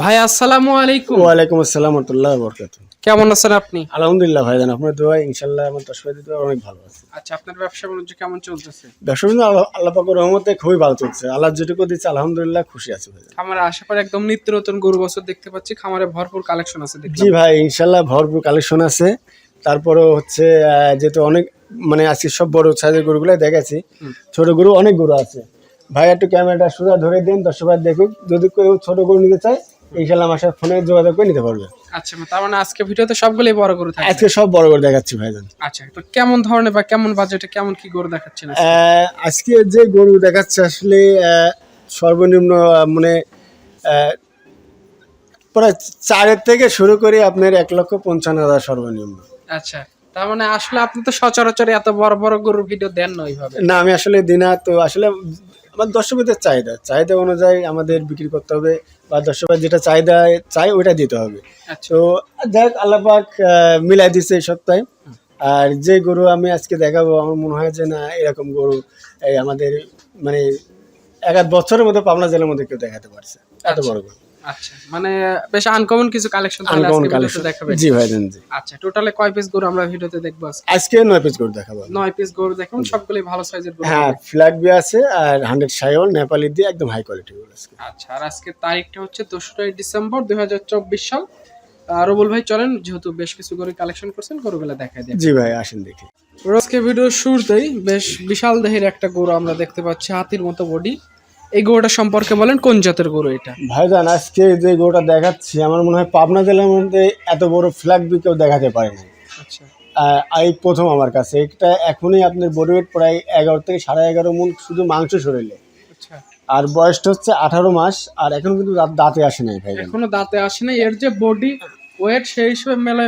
ভাই আসসালামু আলাইকুম। ওয়ালাইকুম আসসালাম রহমতুল্লাহ বরকাত কেমন আছেন আপনি? আলহামদুলিল্লাহ ভাই ভাইজান আপনার দোয়া ইনশাল্লাহ আমার ভাই দোয়া অনেক ভালো আছে। আচ্ছা আপনার ব্যবসা বাণিজ্য কেমন চলতেছে? ব্যবসা কিন্তু আল্লাহ পাকের রহমতে খুবই ভালো চলছে। আল্লাহ যেটুকু দিচ্ছে আলহামদুলিল্লাহ খুশি আছে ভাইজান খামারে আশেপাশে একদম নিত্য নতুন গরু বছর দেখতে পাচ্ছি। খামারে ভরপুর কালেকশন আছে জি ভাই ইনশাল্লাহ ভরপুর কালেকশন আছে। তারপরে হচ্ছে যেহেতু অনেক মানে আজকে সব বড় সাইজের গরুগুলো দেখাচ্ছি ছোট গরু অনেক গরু আছে। ভাই একটু ক্যামেরাটা সোজা ধরে দিন দর্শক ভাই দেখুক। যদি কেউ ছোট গরু নিতে চায় ইনশাল্লাহ আমার সাথে ফোনে যোগাযোগ করে নিতে পারবে। আচ্ছা তার মানে আজকে ভিডিওতে সবগুলোই বড় গরু থাকবে আজকে সব বড় গরু দেখাচ্ছি ভাইজান। আচ্ছা তো কেমন ধরনের বা কেমন বাজেটে কেমন কি গরু দেখাচ্ছেন আজকে? যে গরু দেখাচ্ছে আসলে সর্বনিম্ন মানে প্রায় চারের থেকে শুরু করে আপনার এক লক্ষ পঞ্চান্ন হাজার সর্বনিম্ন। আচ্ছা তার মানে আসলে আপনি তো সচরাচর এত বড় বড় গরুর ভিডিও দেন না ওইভাবে। না আমি আসলে দিনা তো আসলে আমার দর্শকদের চাহিদা। চাহিদা অনুযায়ী আমাদের বিক্রি করতে হবে বা দর্শকের যেটা চাহিদা চাই ওইটা দিতে হবে। আচ্ছা। তো যাই হোক আল্লাপাক মিলাই দিছে এই সপ্তাহে। আর যে গরু আমি আজকে দেখাবো আমার মনে হয় যে না এরকম গরু এই আমাদের মানে এক আধ বছরের মধ্যে পাবনা জেলার মধ্যে কেউ দেখাতে পারছে। এত বড় গরু। আচ্ছা মানে বেশ আনকমন কিছু কালেকশন আনকমন দেখাবেন জি ভাই জি। আচ্ছা টোটালে কয় পিস গরু আমরা ভিডিওতে দেখব আজকে? আজকে নয় পিস গরু দেখাবো আমি। নয় পিস গরু দেখুন সবগুলোই ভালো সাইজের গরু। হ্যাঁ ফ্ল্যাগ বি আছে আর হান্ড্রেড সাইওয়াল নেপালি দিয়ে একদম হাই কোয়ালিটি গরু আজকে। আচ্ছা আর আজকে তারিখটা হচ্ছে ডিসেম্বর দুই হাজার চব্বিশ সাল। আহ, রবুল ভাই চলেন যেহেতু বেশ কিছু গরু কালেকশন করছেন গরুগুলো দেখাই দেন জি ভাই আসেন দেখি। আজকে ভিডিওর শুরুতেই বেশ বিশাল দেহের একটা গরু আমরা দেখতে পাচ্ছি হাতির মতো বডি এই গরুটা সম্পর্কে বলেন কোন জাতের গরু এটা? ভাইজান আজকে যে গরুটা দেখাচ্ছি আমার মনে হয় পাবনা জেলার মধ্যে এত বড় ফ্ল্যাগ বি কেউ দেখাতে পারে না আচ্ছা। এই প্রথম আমার কাছে। এটা এখনই আপনার বডি ওয়েট প্রায় এগারো থেকে সাড়ে এগারো মন শুধু মাংস শরীরে। আচ্ছা। আর বয়সটা হচ্ছে আঠারো মাস আর এখন কিন্তু দাঁতে আসে নাই ভাই এখনও দাঁতে আসে নাই। এর যে বডি ওয়েট সেই হিসেবে মেলে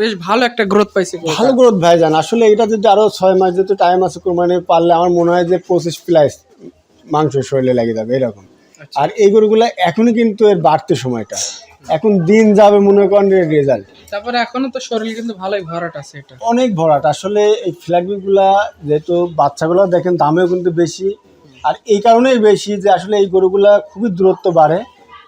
বেশ ভালো একটা গ্রোথ পাইছে ভালো গ্রোথ ভাইজান। আসলে এটা যদি আরও ছয় মাস যেহেতু টাইম আছে কোরবানি পারলে আমার মনে হয় যে পঁচিশ প্লাস মাংস শরীরে লেগে যাবে এরকম। আচ্ছা। আর এই গরুগুলো এখনই কিন্তু এর বাড়তে সময়টা। এখন দিন যাবে মনে করেন রেজাল্ট তারপরে এখনও তো শরীর কিন্তু ভালোই ভরাট আছে এটা। অনেক ভরাট। আসলে এই ফ্ল্যাগগুলা যেহেতু বাচ্চাগুলো দেখেন দামেও কিন্তু বেশি। আর এই কারণেই বেশি যে আসলে এই গরুগুলা খুবই দূরত্ব বাড়ে।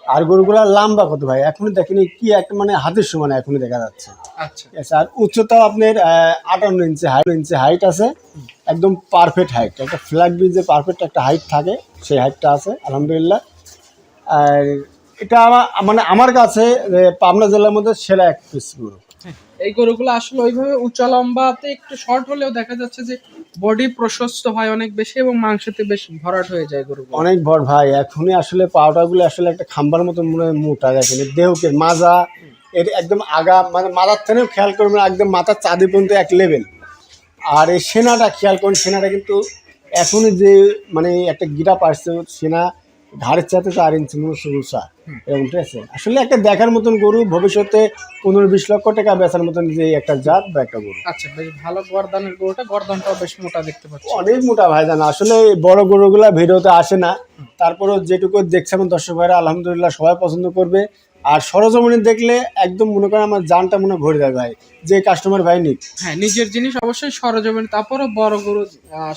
আর গরুগুলা লম্বা কত ভাই? এখনই দেখেনি কি একটা মানে হাতের সমান এখনই দেখা যাচ্ছে। আচ্ছা। আর উচ্চতা আপনার আটান্ন ইঞ্চি হাইট ইঞ্চি হাইট আছে। একদম পারফেক্ট হাইট একটা ফ্ল্যাগ বি যে পারফেক্ট একটা হাইট থাকে সেই হাইটটা আছে আলহামদুলিল্লাহ। আর এটা আমার মানে আমার কাছে পাবনা জেলার মধ্যে সেরা এক পিস গরু। এই গরুগুলো আসলে ওইভাবে উঁচা লম্বাতে একটু শর্ট হলেও দেখা যাচ্ছে যে বডি প্রশস্ত হয় অনেক বেশি এবং মাংসতে বেশ ভরাট হয়ে যায় গরুগুলো। অনেক বড় ভাই এখনই আসলে পাউডারগুলো আসলে একটা খাম্বার মতো মনে হয় মোটা দেখেন দেহকে মাজা। এর একদম আগা মানে মাথার থেকেও খেয়াল করবেন একদম মাথার চাঁদে পর্যন্ত এক লেভেল আর এই সেনাটা খেয়াল করুন সেনাটা কিন্তু এখনই যে মানে একটা গিরা পারছে সেনা ঘাড়ের চাতে চার ইঞ্চি মনুষ্য উষা এরকম ঠিক আছে? আসলে একটা দেখার মতন গরু ভবিষ্যতে পনেরো বিশ লক্ষ টাকা বেচার মতন যে একটা জাত বা একটা গরু। আচ্ছা বেশ ভালো গর্দানের গরুটা গর্দনটাও বেশ মোটা দেখতে পাচ্ছি। অনেক মোটা ভাইজান আসলে এই বড় গরুগুলা ভিডিওতে আসে না। তারপরেও যেটুকু দেখছে আমার দর্শক ভাইরা আলহামদুলিল্লাহ সবাই পছন্দ করবে। আর সরজমিনে দেখলে একদম মনে করেন আমার জানটা মনে ভরে যাবে ভাই যে কাস্টমার ভাই নিক। হ্যাঁ নিজের জিনিস অবশ্যই সরজমিন তারপরও বড় গরু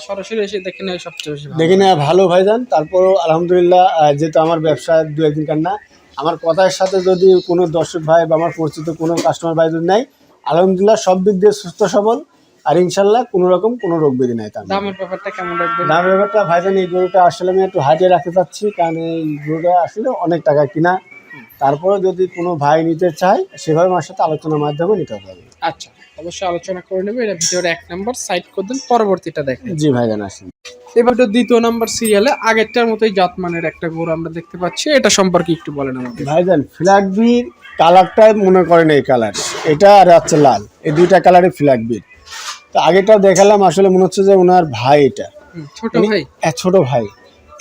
সরাসরি এসে দেখে নেয় সবচেয়ে বেশি দেখে নেয় ভালো ভাই যান তারপরও আলহামদুলিল্লাহ যেহেতু আমার ব্যবসা দু একদিন কার না আমার কথার সাথে যদি কোনো দর্শক ভাই বা আমার পরিচিত কোনো কাস্টমার ভাই যদি নেয় আলহামদুলিল্লাহ সব দিক দিয়ে সুস্থ সবল আর ইনশাল্লাহ কোনো রকম কোনো রোগ ব্যাধি নাই তার দামের ব্যাপারটা কেমন রাখবেন? দাম ব্যাপারটা ভাইজান এই গরুটা আসলে আমি একটু হাইটে রাখতে চাচ্ছি কারণ এই গরুটা আসলে অনেক টাকা কিনা তারপরে যদি কোনো ভাই নিতে চায় সেভাবে আমার সাথে আলোচনার মাধ্যমে নিতে হবে। আচ্ছা অবশ্যই আলোচনা করে নেবে। এটা ভিডিওর এক নম্বর সাইড করে দিন পরবর্তীটা দেখেন। জি ভাইজান আসেন। এবার তো দ্বিতীয় নাম্বার সিরিয়ালে আগেরটার মতোই জাতমানের একটা গরু আমরা দেখতে পাচ্ছি। এটা সম্পর্কে একটু বলেন আমাকে। ভাইজান ফ্ল্যাগ বির কালারটা মনে করেন এই কালার এটা আর হচ্ছে লাল। এই দুইটা কালারই ফ্ল্যাগ বির তো আগেটা দেখালাম আসলে মনে হচ্ছে যে ওনার ভাই এটা। ছোট ভাই। এক ছোট ভাই।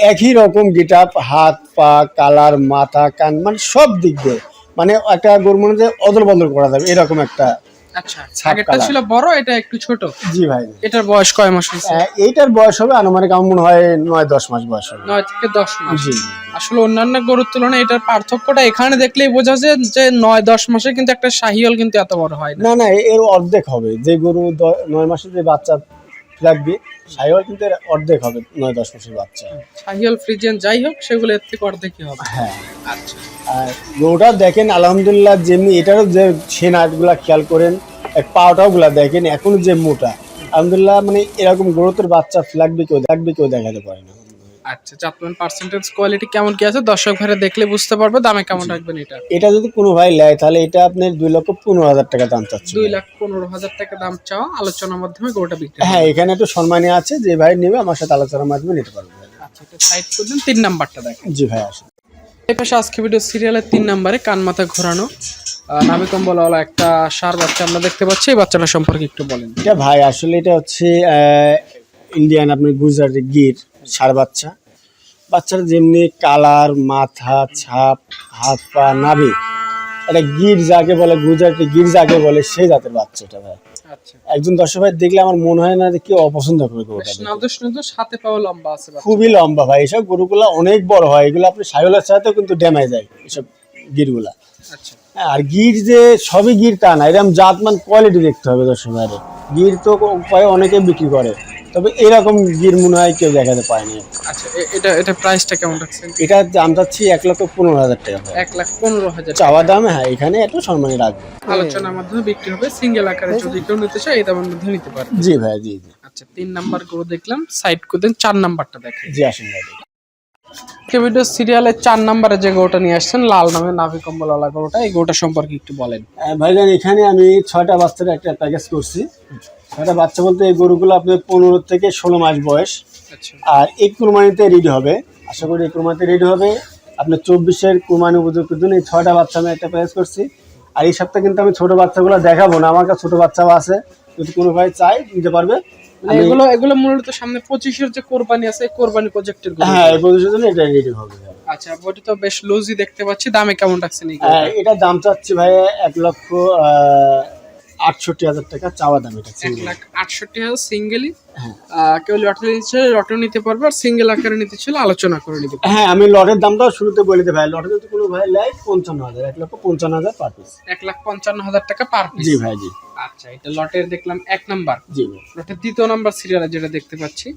একই রকম গিটাপ হাত পা কালার মাথা কান মানে সব দিক দিয়ে। মানে একটা গরু মনে হচ্ছে অদল বদল করা যাবে এরকম একটা আচ্ছা। ছিল বড় এটা একটু ছোট? জি ভাই। এটার বয়স কয় মাস হয়েছে? এইটার বয়স হবে আনুমানিক আমার মনে হয় নয় দশ মাস বয়স হবে। নয় থেকে দশ মাস। জি। আসলে অন্যান্য গরুর তুলনায় এটার পার্থক্যটা এখানে দেখলেই বোঝা যায় যে নয় দশ মাসে কিন্তু একটা শাহিওল কিন্তু এত বড় হয় না। না না এর অর্ধেক হবে। যে গরু নয় মাসে যে বাচ্চা লাগবে সাইওয়াল কিন্তু এর অর্ধেক হবে নয় দশ মাসের বাচ্চা। শাহিওয়াল ফ্রিজেন যাই হোক সেগুলো এর থেকে অর্ধেক হবে। হ্যাঁ। আচ্ছা। আর গরুটা দেখেন আলহামদুলিল্লাহ যেমনি এটারও যে সেনাগুলা খেয়াল করেন এক পাওটাও গুলা দেখেন এখনও যে মোটা। আলহামদুলিল্লাহ মানে এরকম গ্রোথের বাচ্চা লাগবে কেউ লাগবে কেউ দেখাতে পারে না। আচ্ছা চাতমান পার্সেন্টেজ কোয়ালিটি কেমন কি আছে? দর্শক ভাইরা দেখলে বুঝতে পারবে দামে কেমন রাখবেন এটা। এটা যদি কোনো ভাই নেয় তাহলে এটা আপনার দুই লক্ষ পনেরো হাজার টাকা দাম চাচ্ছে। দুই লাখ পনেরো হাজার টাকা দাম চাওয়া আলোচনার মাধ্যমে গরুটা বিক্রি হ্যাঁ এখানে একটু সম্মানী আছে যে ভাই নেবে আমার সাথে আলোচনার মাধ্যমে নিতে পারবে। আচ্ছা এটা সাইড করবেন তিন নাম্বারটা দেখেন। জি ভাই আসেন। এই পাশে আজকে ভিডিও সিরিয়ালের তিন নাম্বারে কান মাথা ঘোরানো। নামি কম্বলওয়ালা একটা সার বাচ্চা আমরা দেখতে পাচ্ছি এই বাচ্চাটা সম্পর্কে একটু বলেন। এটা ভাই আসলে এটা হচ্ছে ইন্ডিয়ান আপনার গুজরাটি গির। সার বাচ্চা। বাচ্চার যেমনি কালার মাথা ছাপ হাত পা নাভি এটা গির যাকে বলে গুজরাটি গির যাকে বলে সেই জাতের বাচ্চা এটা ভাই। আচ্ছা। একজন দর্শক ভাই দেখলে আমার মনে হয় না যে কেউ অপছন্দ করবে নাদুস হাতে লম্বা আছে খুবই লম্বা ভাই এসব গরুগুলা অনেক বড় হয় এগুলো আপনি সাইলের সাথেও কিন্তু ড্যামেজ যায় এসব গিরগুলা। আচ্ছা। আর গির যে সবই গির তা না এরকম জাতমান কোয়ালিটি দেখতে হবে দর্শক ভাইরে গির তো উপায়ে অনেকে বিক্রি করে। তবে এরকম গির মনে হয় কেউ দেখাতে পায়নি আচ্ছা এটা এটা প্রাইসটা কেমন রাখছেন? এটার দাম চাচ্ছি এক লক্ষ পনেরো হাজার টাকা। এক লাখ পনেরো হাজার চাওয়া দাম হ্যাঁ এখানে একটু সম্মানী রাখবে। আলোচনার মাধ্যমে বিক্রি হবে। সিঙ্গেল আকারে যদি কেউ নিতে চায় এই দামের মধ্যে নিতে পারে জি ভাই জি জি। আচ্ছা তিন নাম্বার গরু দেখলাম। সাইড করে দেন চার নাম্বারটা দেখেন। জি আসেন ভাই। ভিডিও সিরিয়ালের চার নাম্বারে যে গরুটা নিয়ে আসছেন লাল নামে নাভি কম্বলওয়ালা এই সম্পর্কে একটু বলেন। ভাইজান এখানে আমি ছয়টা বাচ্চার একটা প্যাকেজ করছি। ছয়টা বাচ্চা বলতে এই গরুগুলো আপনার পনেরো থেকে ষোলো মাস বয়স। আচ্ছা। আর এই কুরবানিতে রেডি হবে। আশা করি এই কুরবানিতে রেডি হবে। আপনার চব্বিশের কুরবানি উপযুক্ত জন্য এই ছয়টা বাচ্চা আমি একটা প্যাকেজ করছি। আর এই সপ্তাহে কিন্তু আমি ছোট বাচ্চাগুলো দেখাবো না। আমার কাছে ছোট বাচ্চাও আছে। যদি কোনো ভাই চাই নিতে পারবে। মানে এগুলো এগুলো মূলত সামনে পঁচিশের যে কোরবানি আছে কোরবানি প্রজেক্টের হ্যাঁ এই প্রদর্শনের জন্য এটা রেডি হবে। আচ্ছা বডি তো বেশ লুজই দেখতে পাচ্ছি। দামে কেমন রাখছেন হ্যাঁ, এটা দাম চাচ্ছি ভাই এক লক্ষ আটষট্টি হাজার টাকা চাওয়া দাম এটা এক লাখ আটষট্টি হাজার সিঙ্গেলই হ্যাঁ। কেউ লটারি নিচ্ছে লটারি নিতে পারবে আর সিঙ্গেল আকারে নিতে ছিল আলোচনা করে নিতে পারবে। হ্যাঁ আমি লটের দামটাও শুরুতে বলে দিই ভাই। লটে যদি কোনো ভাই নেয় পঞ্চান্ন হাজার এক লক্ষ পঞ্চান্ন হাজার পার পিস এক লাখ পঞ্চান্ন হাজার টাকা পার পিস জি ভাই জি। আচ্ছা এটা লটের দেখলাম এক নাম্বার জি লটের দ্বিতীয় নাম্বার সিরিয়ালে যেটা দেখতে পাচ্ছি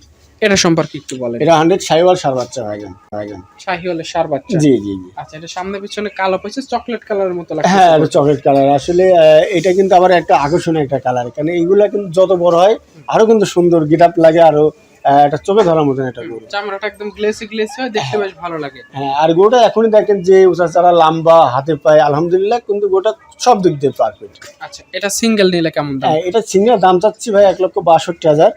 এটা সম্পর্কে একটু বলেন। এটা হান্ড্রেড সাইওয়াল সার বাচ্চা ভাইজান ভাইজান শাহিওয়ালের সার বাচ্চা। জি জি জি। আচ্ছা এটা সামনে পিছনে কালো পেয়েছে চকলেট কালারের মতো লাগছে। হ্যাঁ এটা চকলেট কালার আসলে এটা কিন্তু আবার একটা আকর্ষণীয় একটা কালার কারণ এইগুলা কিন্তু যত বড় হয় আরও কিন্তু সুন্দর গিট আপ লাগে আরও একটা চোখে ধরার মতন একটা গরু। চামড়াটা একদম গ্লেসি গ্লেসি হয় দেখতে বেশ ভালো লাগে। হ্যাঁ আর গরুটা এখনই দেখেন যে উঁচা চারা লম্বা হাতে পায় আলহামদুলিল্লাহ কিন্তু গরুটা সব দিক দিয়ে পারফেক্ট আচ্ছা এটা সিঙ্গেল নিলে কেমন দাম? হ্যাঁ এটা সিঙ্গেল দাম চাচ্ছি ভাই এক লক্ষ বাষট্টি হাজার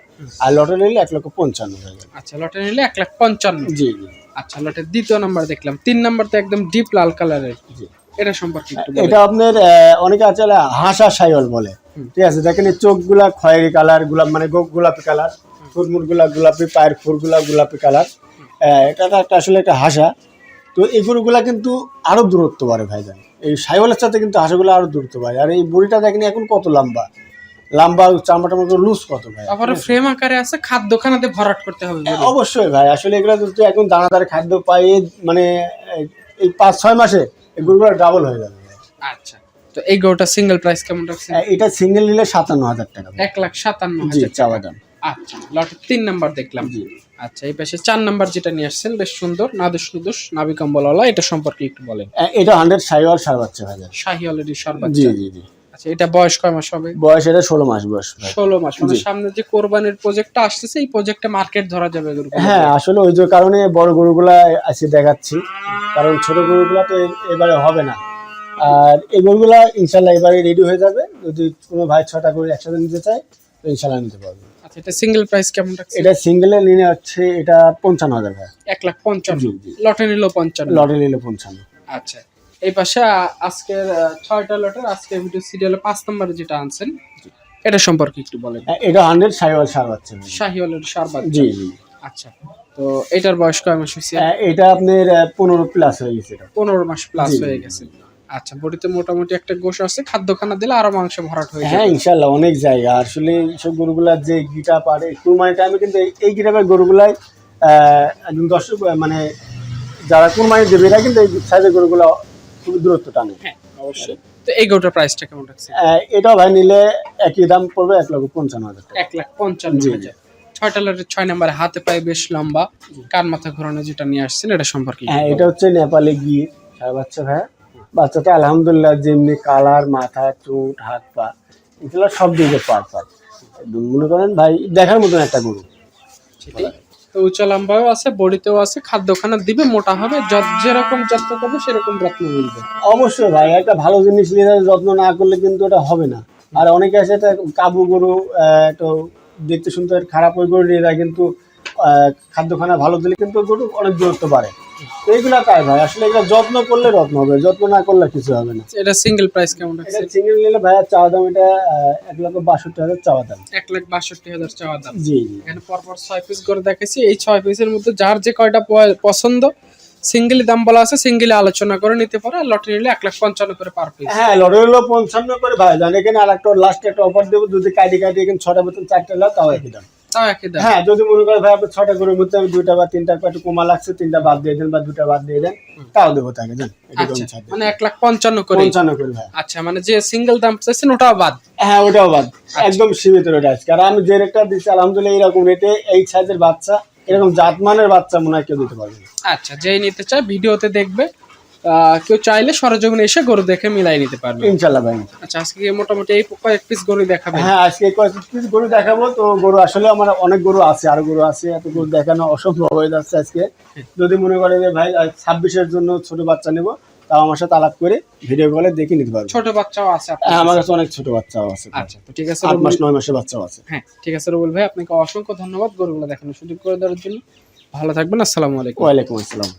আর লটে নিলে এক লক্ষ পঞ্চান্ন হাজার। আচ্ছা লটে নিলে এক লাখ পঞ্চান্ন। জি জি। আচ্ছা লটের দ্বিতীয় নাম্বার দেখলাম। তিন নাম্বার তো একদম ডিপ লাল কালারের জি। এটা সম্পর্কে এটা আপনার অনেকে আছে হাসা সাইওয়াল বলে। ঠিক আছে দেখেন চোখগুলা খয়েরি কালার গোলাপ মানে গোলাপি কালার। ফুরমুরগুলা গোলাপি পায়ের ফুরগুলা গোলাপি কালার। এটা একটা আসলে একটা হাসা। তো এই গরুগুলা কিন্তু আরও দূরত্ব বাড়ে ভাইজান এই সাইওয়ালের সাথে কিন্তু হাঁসাগুলো আরও দূরত্ব বাড়ে। আর এই বুড়িটা দেখেন এখন কত লম্বা। লম্বা চামড়া টামড়া লুজ কত ভাই। তারপরে ফ্রেম আকারে আছে খাদ্যখানাতে ভরাট করতে হবে অবশ্যই ভাই আসলে এগুলো যদি এখন দানাদার খাদ্য পাই মানে এই- এই পাঁচ ছয় মাসে এই গরুগুলো ডাবল হয়ে যাবে। আচ্ছা। তো এই গরুটা সিঙ্গেল প্রাইস কেমন রাখছেন? এটা সিঙ্গেল নিলে সাতান্ন হাজার টাকা। এক লাখ সাতান্ন হাজার চাওয়া দাম। আচ্ছা লটের তিন নাম্বার দেখলাম। আচ্ছা এই পাশে চার নাম্বার যেটা নিয়ে আসছেন বেশ সুন্দর নাদুস নুদুস নাবিকম্বলওয়ালা এটা সম্পর্কে একটু বলেন। এটা হান্ড্রেড সাইওয়াল সার বাচ্চা ভাইজান শাহি অলরেডি জি সর্বাচ্চা জি জি। আচ্ছা এটা বয়স কয় মাস হবে? বয়স এটা ষোলো মাস বয়স। ষোলো মাস মানে সামনে যে কোরবানির প্রজেক্টটা আসতেছে এই প্রজেক্টে মার্কেট ধরা যাবে এগুলো হ্যাঁ আসলে ওই যে কারণে বড় গরুগুলা আজকে দেখাচ্ছি। কারণ ছোট গরুগুলা তো এবারে হবে না। আর এই গরুগুলা ইনশাল্লাহ এবারে রেডি হয়ে যাবে। যদি কোনো ভাই ছটা করে একসাথে নিতে চায় তো ইনশাল্লাহ নিতে পারবে। আচ্ছা এটা সিঙ্গেল প্রাইস কেমন রাখছে? এটা সিঙ্গেলে নিলে হচ্ছে এটা পঞ্চান্ন হাজার ভাই। এক লাখ পঞ্চান্ন। লটে নিল পঞ্চান্ন। লটে নিলে পঞ্চান্ন। আচ্ছা। এই পাশে আজকের ছয়টা লটের আজকের ভিডিও সিরিয়ালে পাঁচ নম্বরে যেটা আনছেন এটা সম্পর্কে একটু বলেন। এটা হান্ড্রেড সাইওয়াল সার বাচ্চা। ভাই। শাহি অলরেডি সারবাদ জি জি। আচ্ছা তো এটার বয়স কয় মাস হয়েছে? এটা আপনার পনেরো প্লাস হয়ে গেছে এটা। পনেরো মাস প্লাস হয়ে গেছে। আচ্ছা বডিতে মোটামুটি একটা গোশ আছে খাদ্যখানা দিলে আরও মাংস ভরাট হয়ে হ্যাঁ ইনশাল্লাহ অনেক জায়গা। আসলে এইসব গরুগুলার যে গিটা পারে কুরবানি টাইমে কিন্তু এই- এই গিটাপের গরুগুলাই একদম দর্শক মানে যারা কুরবানি দেবে এরা কিন্তু এই সাইজের গরুগুলা দূরত্ব টানে। হ্যাঁ অবশ্যই। তো এই গরুটার প্রাইসটা কেমন রাখছে এটাও ভাই নিলে একই দাম পড়বে এক লক্ষ পঞ্চান্ন হাজার এক লাখ পঞ্চান্ন। হাজার। ছয়টা লটের ছয় নাম্বার হাতে পায়ে বেশ লম্বা। কান মাথা ঘোরানো যেটা নিয়ে আসছেন এটা সম্পর্কে হ্যাঁ এটা হচ্ছে নেপালি গির সার বাচ্চা ভাইয়া বাচ্চাটা আলহামদুলিল্লাহ যেমনি কালার মাথা চুট হাত পা এগুলো সব দিকে পার পার মনে করেন ভাই দেখার মতন একটা গরু। উচ্চ লম্বাও আছে, বডিতেও আছে, খাদ্যখানা দিবে, মোটা হবে যেরকম যত্ন করবে, সেরকম যত্ন মিলবে। অবশ্যই ভাই, একটা ভালো জিনিস নিয়ে যত্ন না করলে কিন্তু এটা হবে না। আর অনেকে আছে এটা কাবু গরু একটু দেখতে শুনতে খারাপ ওই গরু নিয়ে যায়, কিন্তু খাদ্য খাদ্যখানা ভালো দিলে কিন্তু গরু অনেক দূরত্ব বাড়ে। এইগুলা ভাই? আসলে এগুলো যত্ন করলে রত্ন হবে যত্ন না করলে কিছু হবে না। এটা সিঙ্গেল প্রাইস কেমন এটা সিঙ্গেল নিলে ভাইয়া চাওয়া দাম এটা এক লক্ষ বাষট্টি হাজার চাওয়া দাম। এক লাখ বাষট্টি হাজার চাওয়া দাম। জি জি। এখানে পরপর ছয় পিস করে দেখেছি এই ছয় পিসের মধ্যে যার যে কয়টা পছন্দ সিঙ্গেলি দাম বলা আছে সিঙ্গেলি আলোচনা করে নিতে পারে। লটারি নিলে এক লাখ পঞ্চান্ন করে পার পিস হ্যাঁ লটারি হলো পঞ্চান্ন করে। ভাই জান এখানে আর একটা লাস্ট একটা অফার দেবো যদি কাটি কাটি এখানে ছটা বেতন চারটে লাখ তাও একই দাম। হ্যাঁ যদি মনে করে ভাই আপনি ছটা করে মধ্যে আমি দুইটা বা তিনটা একটু কমা লাগছে তিনটা বাদ দিয়ে দেন বা দুটা বাদ দিয়ে দেন তাও দেবো তাকে আচ্ছা। মানে এক লাখ পঞ্চান্ন করে। পঞ্চান্ন করে ভাই। আচ্ছা মানে যে সিঙ্গেল দাম চাইছেন ওটাও বাদ। হ্যাঁ ওটাও বাদ। একদম সীমিত রেট আছে আর আমি যে রেটটা দিচ্ছি আলহামদুলিল্লাহ এরকম রেটে এই সাইজের বাচ্চা এরকম জাতমানের বাচ্চা মনে হয় কেউ দিতে পারবে না। আচ্ছা যেই নিতে চায় ভিডিওতে দেখবে। কেউ চাইলে সরজমিনে এসে গরু দেখে মিলাই নিতে পারবে। ইনশাল্লাহ ভাই। আচ্ছা আজকে মোটামুটি এই কয়েক পিস গরু দেখাবে হ্যাঁ আজকে কয়েক পিস গরু দেখাবো। তো গরু আসলে আমার অনেক গরু আছে আরও গরু আছে এত গরু দেখানো অসম্ভব হয়ে যাচ্ছে আজকে। যদি মনে করে যে ভাই ছাব্বিশের জন্য ছোট বাচ্চা নেব তাও আমার সাথে আলাপ করে ভিডিও কলে দেখে নিতে পারব। ছোট বাচ্চাও আছে হ্যাঁ, আমার কাছে। অনেক ছোট বাচ্চাও আছে আচ্ছা তো ঠিক আছে আট মাস নয় মাসের বাচ্চাও আছে। হ্যাঁ ঠিক আছে রবুল ভাই আপনাকে অসংখ্য ধন্যবাদ গরুগুলো দেখানোর সুযোগ করে দেওয়ার জন্য। ভালো থাকবেন আসসালামু আলাইকুম। ওয়ালাইকুম আসসালাম।